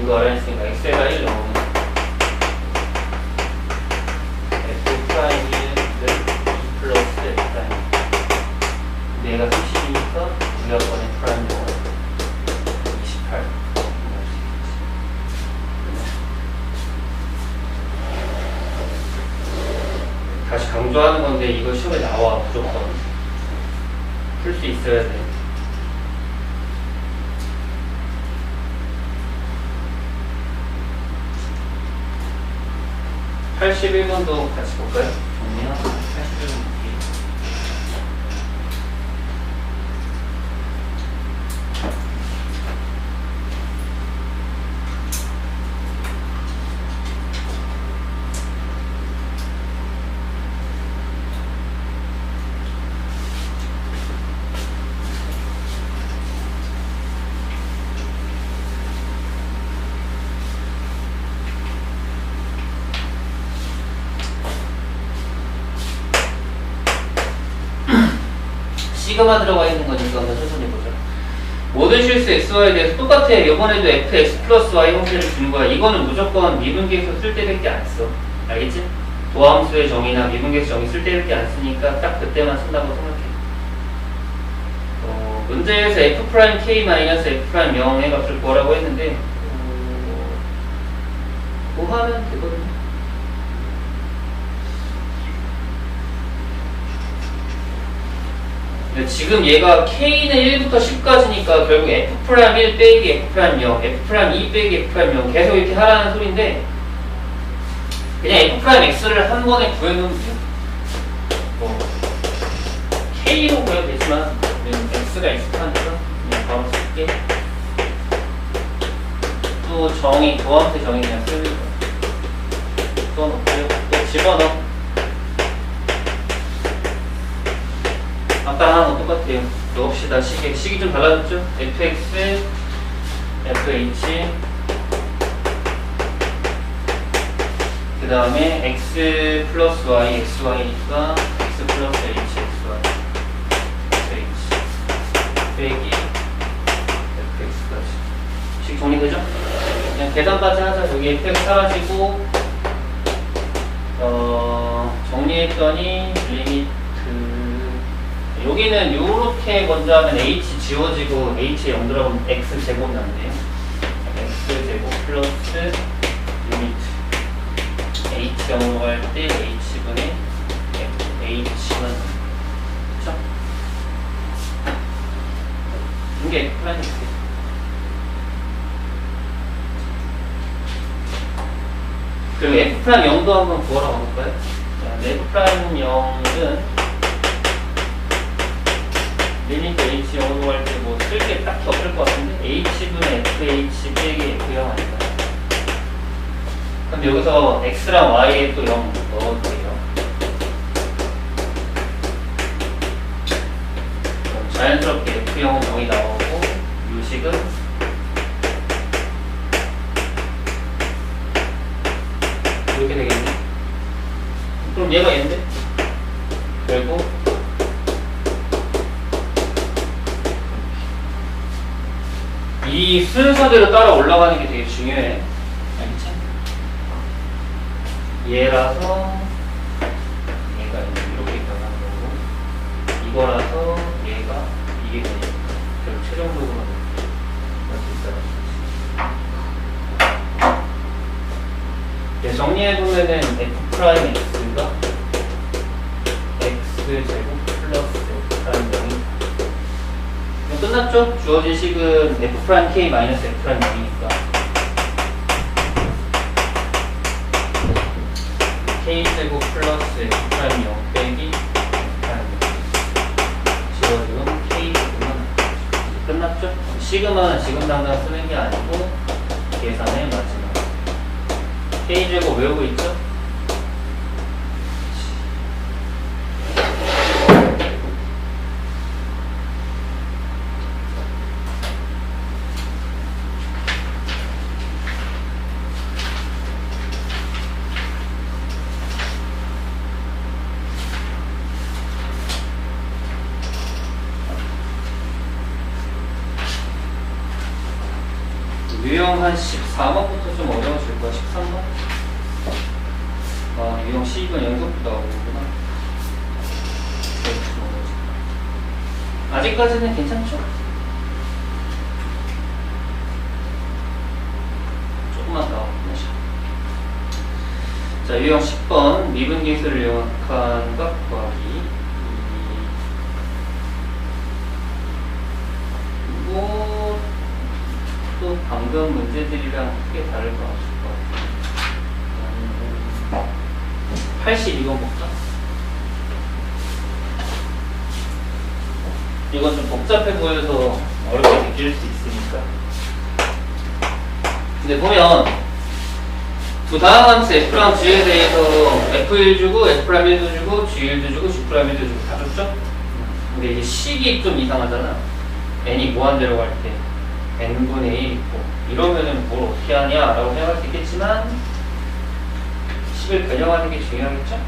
이거 알아냈으니까 x가 1 넣으면 f 프라임 1은 2 플러스 f 프라임 근데 얘가 30이니까 무조건의 프라임 0 28 다시 강조하는 건데 이거 시험에 나와 무조건 풀 수 있어야 돼. (81번도) 같이 볼까요? 정리하고 (81번) 볼게요. 시그마 들어가 있는 거니까 한번 천천히 보자. 모든 실수 xy에 대해서 똑같아. 이번에도 fx 플러스 y 형태를 주는 거야. 이거는 무조건 미분계에서 쓸 때밖에 안 써. 알겠지? 도함수의 정의나 미분계수 정의 쓸 때밖에 안 쓰니까 딱 그때만 쓴다고 생각해. 어, 문제에서 f 프라임 k 마이너스 f 프라임 0의 값을 구하라고 했는데 어, 구하면 되거든요. 근데 지금 얘가 K는 1부터 10까지니까 결국 F 프라임 1 빼기 F 프라임 0, F 프라임 2 빼기 F 프라임 0 계속 이렇게 하라는 소리인데 그냥 F 프라임 X를 한 번에 구해놓으면 돼요. 뭐 K로 구해도 되지만 X가 익숙하니까 그냥 바로 쓸게. 또 정의, 도함수 정의 그냥 쓰는 거. 써놓고요. 또 집어넣어. 아까 하는 거 똑같아요. 넣읍시다. 시계. 시기 좀 달라졌죠? fx, fh, 그 다음에 x 플러스 y, xy니까 x 플러스 h, xy, h, 빼기 fx까지. 식 정리되죠? 그냥 계산까지 하자. 여기 fx 사라지고, 어, 정리했더니 여기는 요렇게 먼저 하면 h 지워지고 h에 0 들어가면 x 제곱 남네요. x 제곱 플러스 리미트 h 0으로 갈 때 h분의 h만 그쵸? 이게 프라임 x 그럼 f 프라임 0도 한번 구하러 가볼까요? 자, f 프라임 0은 리미트 h 0으로 갈때뭐 쓸 게 딱히 없을 것 같은데 h분의 fh 빼기 f0 아닐까요? 그럼 여기서 x랑 y에 또 0 넣어볼게요. 그럼 자연스럽게 f0은 0이 나오고 요식은 이렇게 되겠네. 그럼 얘가 얘인데? 이 순서대로 따라 올라가는 게 되게 중요해. 얘라서 얘가 이렇게 변하는 거고 이거라서 얘가 이게 되니까 결국 최종적으로는 이렇게 있어요. 네, 정리해 보면은 f 프라임 x가 x 제곱 끝났죠? 주어진 식은 f 프라임 k 마이너스 f 프라임 0이니까 k 제곱 플러스 f 프라임 0 빼기 f 프라임 0 지워지면 k 제곱만 끝났죠? 시그마는 지금 당장 쓰는 게 아니고 계산의 마지막 k 제곱 외우고 있죠? 한 14번부터 좀 어려워질 거야. 13번? 아 유형 12번 연속부터 나오는구나. 아직까지는 괜찮죠? 조금만 더 하시죠. 자 유형 10번. 미분 계수를 이용한 것 구하기 또 방금 문제들이랑 크게 다를 것 같아요. 82번 볼까? 이건 좀 복잡해 보여서 어렵게 느낄 수 있으니까. 근데 보면 두 다음 함수 F랑 G에 대해서 F1 주고 F'1도 주고 G1도 주고 G'1도 주고 다 줬죠? 근데 이게 식이 좀 이상하잖아. n이 무한대로 갈 때 n분의 1 있고 이러면은 뭘 어떻게 하냐 라고 생각할 수 있겠지만 10을 변형하는 게 중요하겠죠?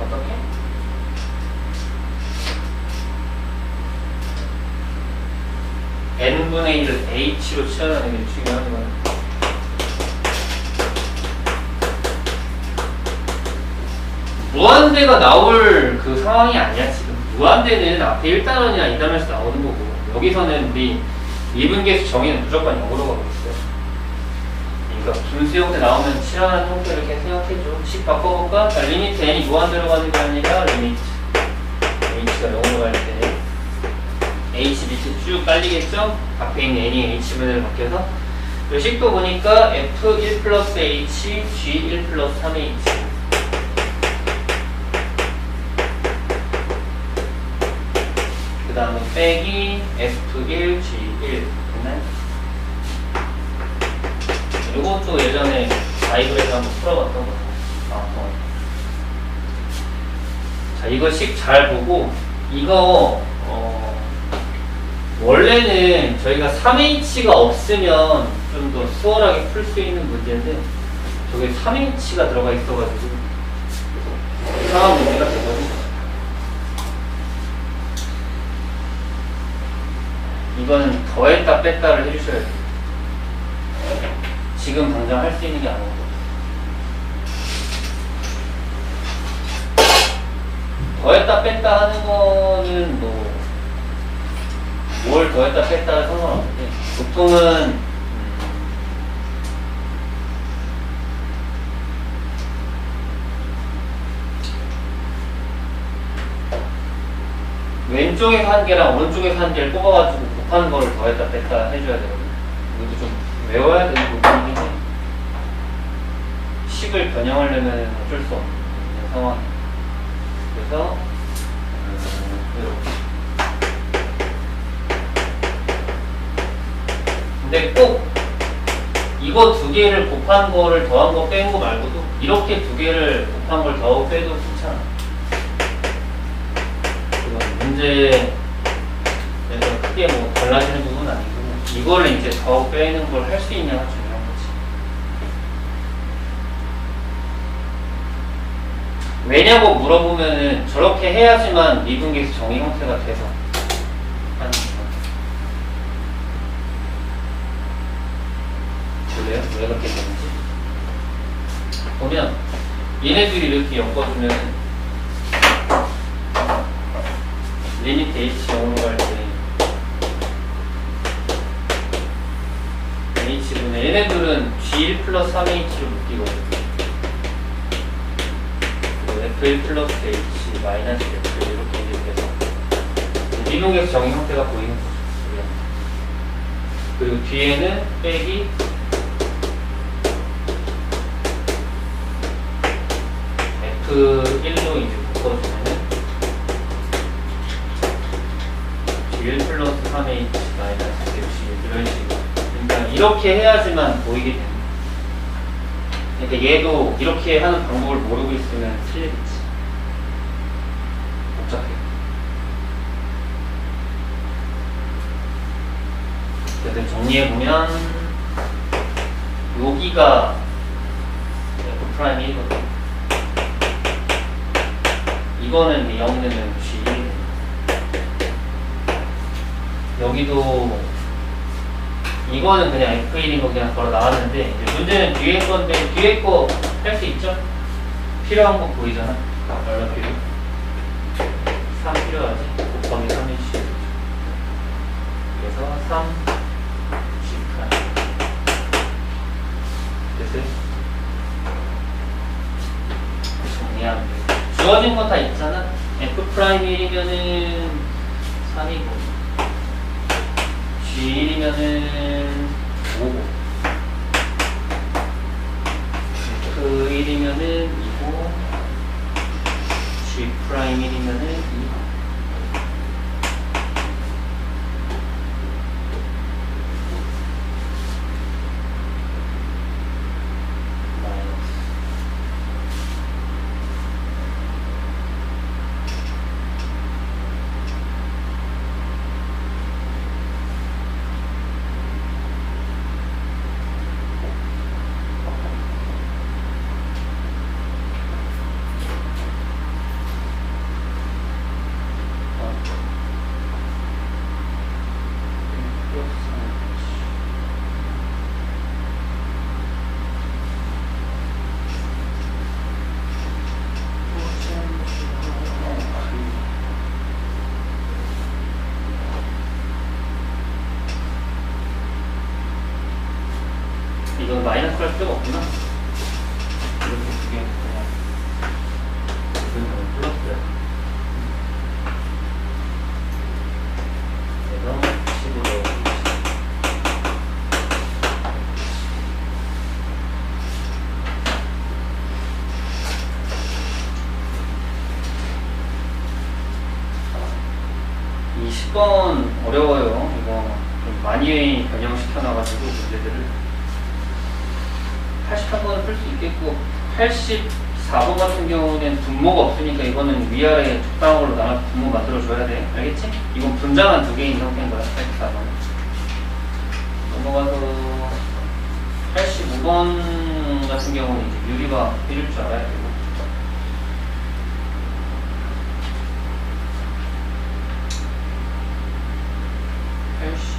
어떻게? n분의 1을 h로 치환하는 게 중요한 거예요 무한대가 나올 그 상황이 아니야 지금 무한대는 앞에 1단원이나 2단원에서 나오는 거고 여기서는 우리 미분계수 정의는 무조건 0으로 가고 있어요. 그러니까 분수 형태 나오면 치환하는 형태를 이렇게 생각해줘. 식 바꿔볼까? 자, 리미트 n이 무한대로 가는 게 아니라 리미트. h가 0으로 갈 때. h 밑에 쭉 깔리겠죠? 앞에 있는 n이 h분으로 바뀌어서. 그 식도 보니까 f1 플러스 h, g1 플러스 3h 다음에 빼기 F1, G1 됐나요? 이것도 예전에 다이브에서 한번 풀어봤던 거 같아요. 아, 어. 자, 이거 식잘 보고 이거 어, 원래는 저희가 3H가 없으면 좀 더 수월하게 풀 수 있는 문제인데 저게 3H가 들어가 있어가지고 이상한 문제가 되거든요. 이거는 더했다 뺐다를 해주셔야 돼요. 지금 당장 할 수 있는 게 아니고. 더했다 뺐다 하는 거는 뭐, 뭘 더했다 뺐다 상관없는데, 보통은, 왼쪽에서 한 개랑 오른쪽에서 한 개를 뽑아가지고 곱하는 거를 더했다 뺐다 해줘야 되거든요. 이것도 좀 외워야 되는 부분이긴 해. 식을 변형하려면 어쩔 수 없는 상황. 그래서 음, 이렇게. 근데 꼭 이거 두 개를 곱한 거를 더한 거 뺀 거 말고도 이렇게 두 개를 곱한 걸 더하고 빼도 괜찮아. 그건 문제에서 크게 뭐 달라지는 부분은 아니고 이거를 이제 더 빼는 걸 할 수 있냐가 중요한 거지. 왜냐고 물어보면은 저렇게 해야지만 미분계수 정의 형태가 돼서 하는 거. 볼래요? 왜 그렇게 되는지. 보면 얘네들이 이렇게 엮어주면 리미트 h 0으로 갈때 h분의 얘네들은 g1 플러스 3h로 묶이거든요. 그리고 f1 플러스 h 마이너스 f 이렇게 돼서 미분계수 정의 형태가 보이는 거죠 그리고 뒤에는 빼기 F1로 이제 묶어주면은 G1 플러스 3H 마이너스 F1 이런 식으로. 그러니까 이렇게 해야지만 보이게 됩니다. 그러니까 얘도 이렇게 하는 방법을 모르고 있으면 틀리겠지. 복잡해. 그래서 정리해보면 여기가 프라임 1거든 이거는 0되면 G1 여기도 이거는 그냥 F1인 거 그냥 걸어 나왔는데 문제는 뒤에 건데 뒤에 거 할 수 있죠? 필요한 거 보이잖아. 얼마 필요? 3 필요하지. 곱하기 3이 시 그래서 3 10 됐어요? 정리하면 돼. 주어진 거 다 있잖아. F 프라임 1이면은 3이고 G 1이면은 5고 F 1이면은 2고 G 프라임 1이면은 2고 마이너스 이건 마이너스 할 필요가 없구나. 이렇게 두 개. 그냥. 이건 플러스야. 그래서 15로. 이 10번 어려워요. 이거 좀 많이 변형시켜놔가지고 문제들을 83번은 풀수 있겠고 84번 같은 경우는 분모가 없으니까 이거는 위아래 적당한 걸로 나눠 분모 만들어줘야 돼. 알겠지? 이건 분자만 두 개인 상태인 거야. 84번. 넘어가서 85번 같은 경우는 이제 유리가 필요일 줄 알아야 되고 팔십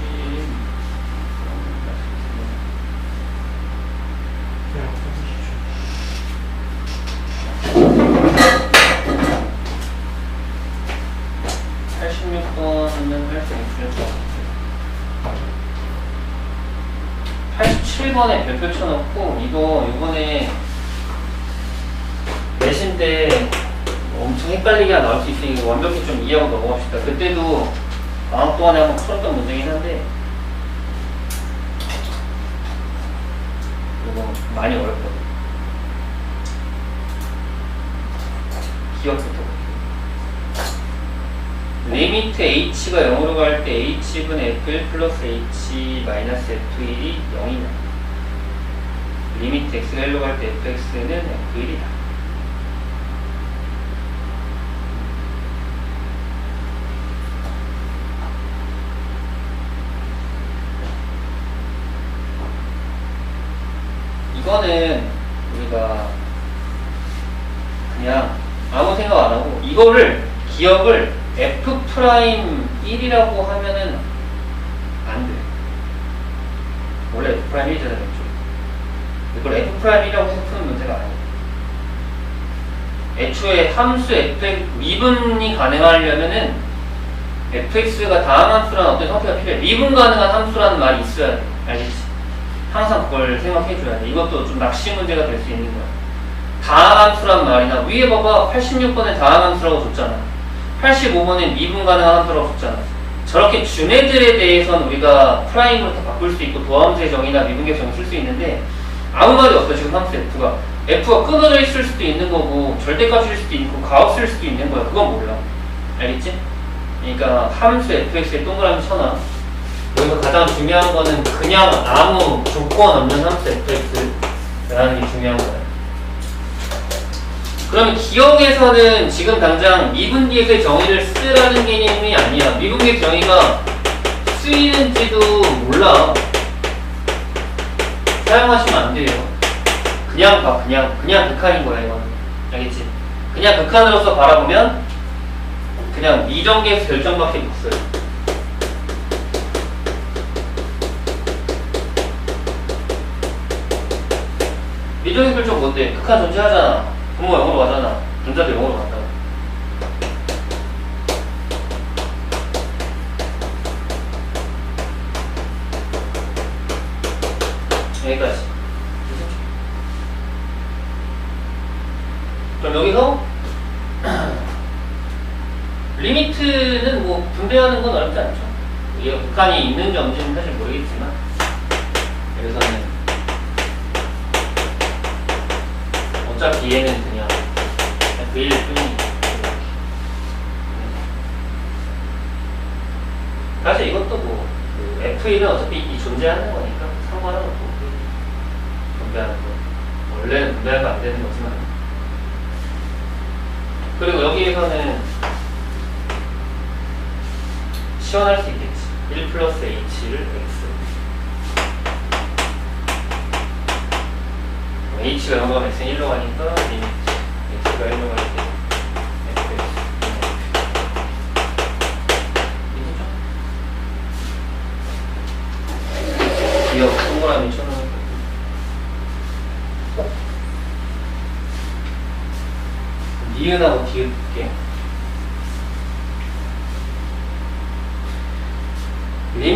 있을 것 같아요. 87번에 별표 쳐놓고 이거 이번에 내신 때 엄청 헷갈리게 나올 수 있으니까 완벽히 좀 이해하고 넘어갑시다. 그때도 방학 동안에 한번 풀었던 문제긴 한데 이거 많이 어렵거든. 기억부터. 리미트 h가 0으로 갈 때 h분 f1 플러스 h 마이너스 f1이 0이다. 리미트 x가 1로 갈 때 fx는 f1이다. 이거는 우리가 그냥 아무 생각 안 하고 이거를 기억을 f 프라임 1이라고 하면은 안 돼. 원래 f 프라임 1이잖아요. 왼쪽. 이걸 f 프라임이라고 해서 푸는 문제가 아니에요. 애초에 함수 f 미분이 가능하려면은 fx가 다항 함수라는 어떤 형태가 필요해. 미분 가능한 함수라는 말이 있어야 돼. 알겠지? 항상 그걸 생각해 줘야 돼. 이것도 좀 낚시 문제가 될 수 있는 거야. 다항함수란 말이나 위에 봐봐 86번에 다항함수라고 줬잖아. 85번에 미분 가능한 함수라고 줬잖아. 저렇게 준 애들에 대해서는 우리가 프라임으로 다 바꿀 수 있고 도함수의 정의나 미분계 정의 쓸 수 있는데 아무 말이 없어 지금 함수 F가 F가 끊어져 있을 수도 있는 거고 절대값일 수도 있고 가우스일 수도 있는 거야. 그건 몰라. 알겠지? 그러니까 함수 fx에 동그라미 쳐놔. 여기서 가장 중요한 거는 그냥 아무 조건 없는 함수 fx라는 게 중요한 거야. 그럼 기억에서는 지금 당장 미분기액의 정의를 쓰라는 개념이 아니야. 미분기액 정의가 쓰이는지도 몰라. 사용하시면 안 돼요. 그냥 봐, 그냥. 그냥 극한인 거야, 이거는. 알겠지? 그냥 극한으로서 바라보면 그냥 미정계에서 결정밖에 없어요. 미정계 결정 뭔데? 극한 존재하잖아. 분모 영어로 가잖아. 분자도 영어로 간다. 여기까지. 그럼 여기서 리미트는 뭐 분배하는 건 어렵지 않죠. 이게 극한이 있는지 없는지는 사실 모르겠지만 여기서는 어차피 얘는 그냥 F1 뿐이니까 사실 이것도 뭐그 F1은 어차피 이 존재하는 거니까 상관은 없고 분배하는 거. 원래는 분배가 안 되는 거지만. 그리고 여기에서는 시원할 수 있겠지. 1 플러스 H를 X H가 0가 X는 1로 가니까 X가 1로 갈때 FX 이해죠? 기억 동그라미 쳐놓은 거 니은하고 디귿 볼게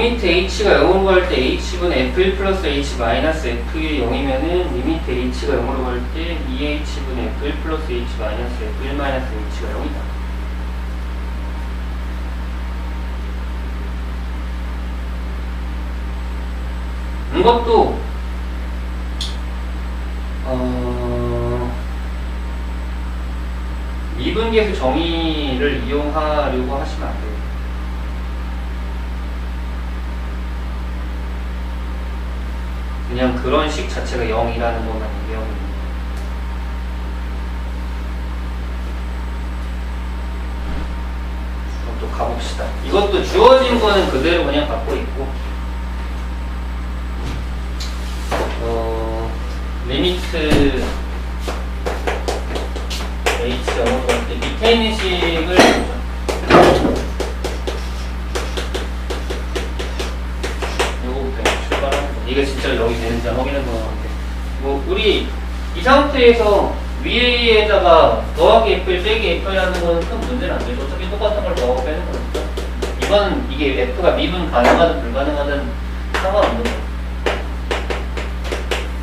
리미트 h가 0으로 갈 때 h분의 f1 플러스 h 마이너스 f1이 0이면은 리미트 h가 0으로 갈 때 2h분의 f1 플러스 h 마이너스 f1 마이너스 h가 0이다. 이것도 어, 미분계수 정의를 이용하려고 하시면 안 돼요. 그냥 그런 식 자체가 0이라는 것만 얘기하고 있는. 그럼 또 가봅시다. 이것도 주어진 거는 그대로 그냥 갖고 있고, 어, 리미트 h 0으로 갈때 밑에 있는 식을 이게 진짜 여기 되는지 확인해 보는 건데. 뭐, 우리 이 상태에서 위에다가 더하기 F1 빼기 F라는 거는 큰 문제는 안 되죠. 어차피 똑같은 걸 더하고 빼는 거니까. 이건 이게 F가 미분 가능하든 불가능하든 상관없는 거예요.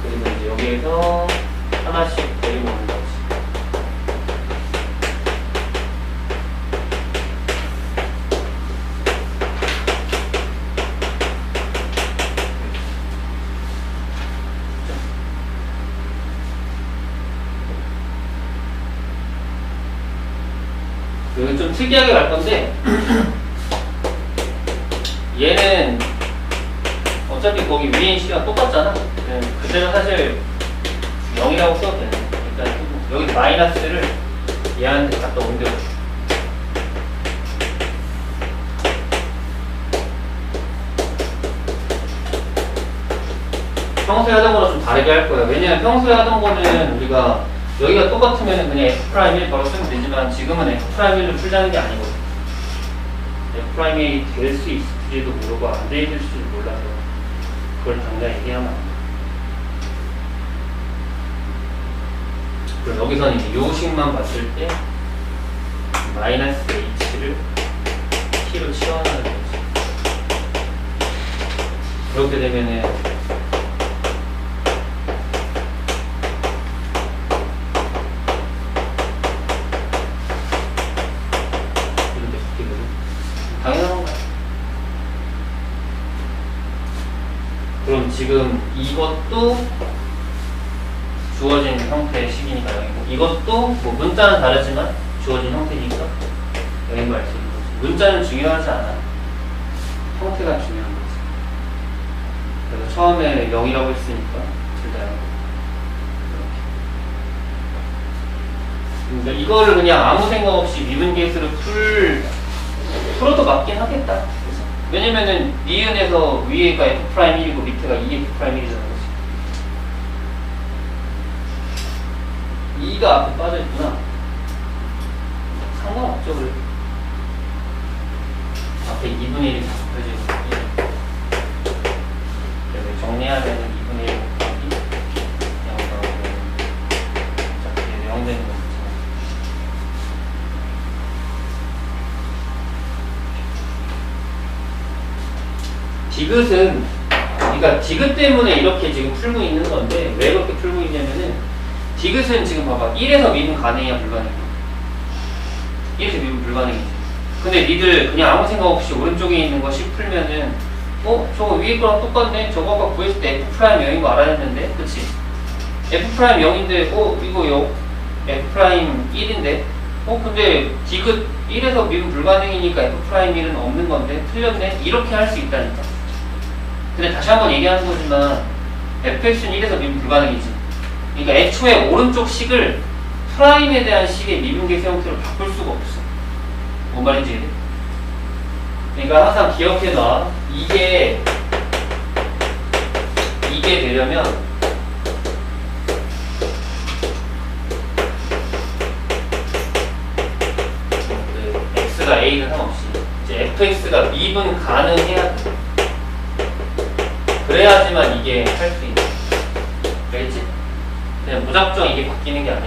그리고 이제 여기에서 하나씩 데리고 오는 거지. 여기 좀 특이하게 갈 건데 얘는 어차피 거기 위에 시간 똑같잖아. 네, 그때는 사실 0이라고 써도 되네. 일단 여기 마이너스를 얘한테 갖다 옮겨. 평소에 하던 거랑 좀 다르게 할 거예요. 왜냐면 평소에 하던 거는 우리가 여기가 똑같으면 그냥 F'1 바로 쓰면 되지만 지금은 F'1을 풀자는 게 아니거든. F'이 될 수 있을지도 모르고 안 될지도 몰라서 그걸 당장 얘기하면 안 돼. 그럼 여기서는 이제 요 식만 봤을 때 마이너스 h를 t로 치환하는 거지. 그렇게 되면은 이렇게 바뀌거든. 당연한 거야. 그럼 지금 이것도 주어진 형태의 식이니까 0이고 이것도 뭐 문자는 다르지만 주어진 형태니까 0인 걸알수 있는 거지. 문자는 중요하지 않아. 형태가 중요한 거지. 그래서 처음에 0이라고 했으니까 둘다 0. 그러니까 이거를 그냥 아무 생각 없이 미분 계수를 풀 풀어도 맞긴 하겠다. 왜냐면은 니은에서 위에가 F'1이고 밑에가 2F'1이잖아. 2가 앞에 빠져 있구나. 상관없죠, 그래. 앞에 2분의 1이 자꾸 펴지고. 그래서 정리하면 2분의 1 곱하기 0 나오면 디귿은 그러니까 디귿 때문에 이렇게 지금 풀고 있는 건데 왜 그렇게 풀고 있냐면은 디귿은 지금 봐봐 1에서 미분 가능이야 불가능이야 1에서 미분 불가능이지 근데 니들 그냥 아무 생각 없이 오른쪽에 있는 거씩 풀면은 어? 저거 위에 거랑 똑같네 저거 아까 구했을 때 F 프라임 0인 거 알아냈는데 그치? F 프라임 0인데 어? 이거 0 F 프라임 1인데 어? 근데 디귿 1에서 미분 불가능이니까 F 프라임 1은 없는 건데 틀렸네? 이렇게 할 수 있다니까 근데 다시 한번 얘기하는 거지만 fx는 1에서 미분 불가능이지. 그러니까 애초에 오른쪽 식을 프라임에 대한 식의 미분계수 형태로 바꿀 수가 없어. 뭔 말인지? 그러니까 항상 기억해놔. 이게 이게 되려면 그 x가 a는 상관없이 이제 fx가 미분 가능해야 돼. 그래야지만 이게 할 수 있는. 알겠지? 그냥 무작정 이게 바뀌는 게 아니야.